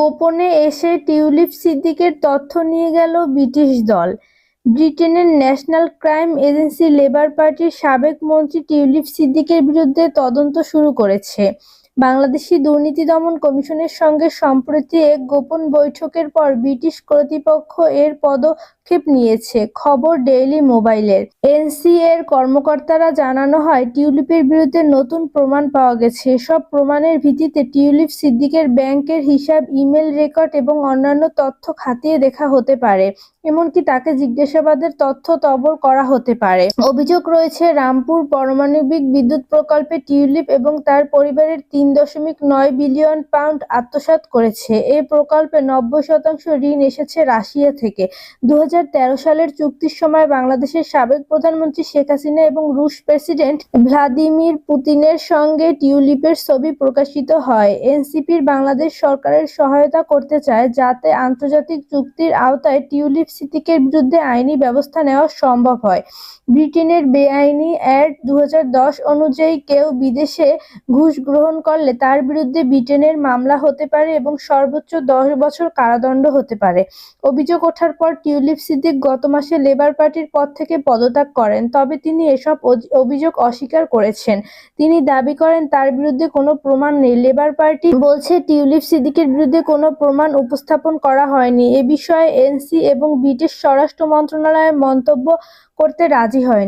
গোপনে এসে টিউলিপ সিদ্দিকের তথ্য নিয়ে গেল ব্রিটিশ দল। ব্রিটেনের ন্যাশনাল ক্রাইম এজেন্সি লেবার পার্টির সাবেক মন্ত্রী টিউলিপ সিদ্দিকের বিরুদ্ধে তদন্ত শুরু করেছে। বাংলাদেশি দুর্নীতি দমন কমিশনের সঙ্গে সম্প্রতি এক গোপন বৈঠকের পর ব্রিটিশ কর্তৃপক্ষ এর পদক্ষেপ নিয়েছে, খবর ডেইলি মোবাইলের। এনসিএর কর্মকর্তারা জানানো হয়, টিউলিপের বিরুদ্ধে নতুন প্রমাণ পাওয়া গেছে। এসব প্রমাণের ভিত্তিতে টিউলিপ সিদ্দিকের ব্যাংকের হিসাব, ইমেল রেকর্ড এবং অন্যান্য তথ্য খাতিয়ে দেখা হতে পারে। এমনকি তাকে জিজ্ঞাসাবাদের তথ্য তবর করা হতে পারে। অভিযোগ রয়েছে, রামপুর পারমাণবিক বিদ্যুৎ প্রকল্পে টিউলিপ এবং তার পরিবারের তিন দশমিক নয় বিলিয়ন পাউন্ড আত্মসাৎ করেছে। এই প্রকল্পে নব্বই শতাংশ ঋণ এসেছে রাশিয়া থেকে। দু হাজার তেরো সালের চুক্তির সময় বাংলাদেশের সাবেক প্রধানমন্ত্রী শেখ হাসিনা এবং রুশ প্রেসিডেন্ট ভ্লাদিমির পুতিনের সঙ্গে টিউলিপের ছবি প্রকাশিত হয়। এনসিপির বাংলাদেশ সরকারের সহায়তা করতে চায়, যাতে আন্তর্জাতিক চুক্তির আওতায় টিউলিপ সিদ্দিকের বিরুদ্ধে আইনি ব্যবস্থা নেওয়া সম্ভব হয়। ব্রিটেনের বেআইনি অ্যাক্ট দু অনুযায়ী কেউ বিদেশে ঘুষ গ্রহণ করলে তার বিরুদ্ধে ব্রিটেনের মামলা হতে পারে এবং সর্বোচ্চ দশ বছর কারাদণ্ড হতে পারে। অভিযোগ ওঠার পর টিউলিপ সিদ্দিক গত মাসে লেবার পার্টির পদ থেকে পদত্যাগ করেন, তবে তিনি এসব অভিযোগ অস্বীকার করেছেন। তিনি দাবি করেন, তার বিরুদ্ধে কোনো প্রমাণ নেই। লেবার পার্টি বলছে, টিউলিপ সিদ্দিকের বিরুদ্ধে কোনো প্রমাণ উপস্থাপন করা হয়নি। এ বিষয়ে এনসি এবং ব্রিটিশ স্বরাষ্ট্র মন্ত্রণালয়ের মন্তব্য করতে রাজি হয়নি।